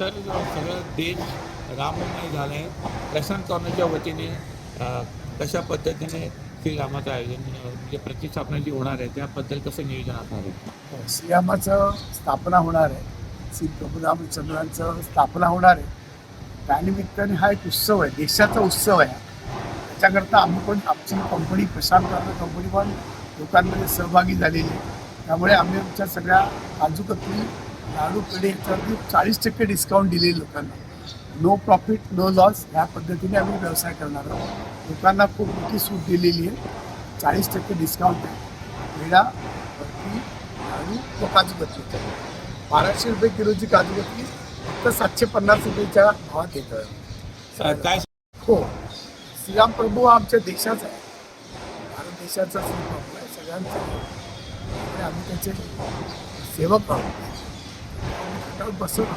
तर सगळं देश राममय झालं आहे प्रशांत कॉर्नरच्या वतीने कशा पद्धतीने श्रीरामाचं आयोजन म्हणजे प्रतिष्ठापना जी होणार आहे त्याबद्दल कसं नियोजन असणार आहे? श्रीरामाचं स्थापना होणार आहे. श्री प्रभू रामचंद्रांचं स्थापना होणार आहे. त्यानिमित्ताने हा एक उत्सव आहे देशाचा उत्सव आहे. त्याच्याकरता आम्ही पण आमची कंपनी प्रशांत कॉर्नर कंपनी पण लोकांमध्ये सहभागी झालेली आहे. त्यामुळे आम्ही आमच्या सगळ्या काजूकतली लाडू पेढे याच्यावरती चाळीस टक्के डिस्काउंट दिले लोकांना. नो प्रॉफिट नो लॉस ह्या पद्धतीने आम्ही व्यवसाय करणार आहोत. लोकांना खूप मोठी सूट दिलेली आहे. चाळीस टक्के डिस्काउंट आहे. पेढा बर्फी लाडू व काजू कतली बाराशे रुपये किलोची काजू कतली फक्त सातशे पन्नास रुपयेच्या भावात येतं. काय? हो. श्रीराम प्रभू हा आमच्या देशाचा आहे. भारत देशाचा आहे सगळ्यांचा. आम्ही त्याचे सेवक आहोत. आहोत.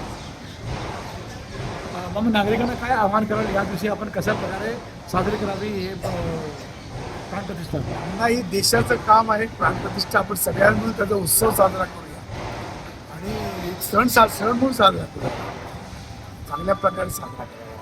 मग नागरिकांना काय आव्हान कराल? या दिवशी आपण कशा प्रकारे साजरी करावी हे प्राणप्रतिष्ठा? त्यांना ही देशाचं काम आहे. प्राणप्रतिष्ठा. आपण सगळ्यांना त्याचा उत्सव साजरा एक सण सा सण म्हणून साजरा केला. चांगल्या प्रकारे साजरा केला.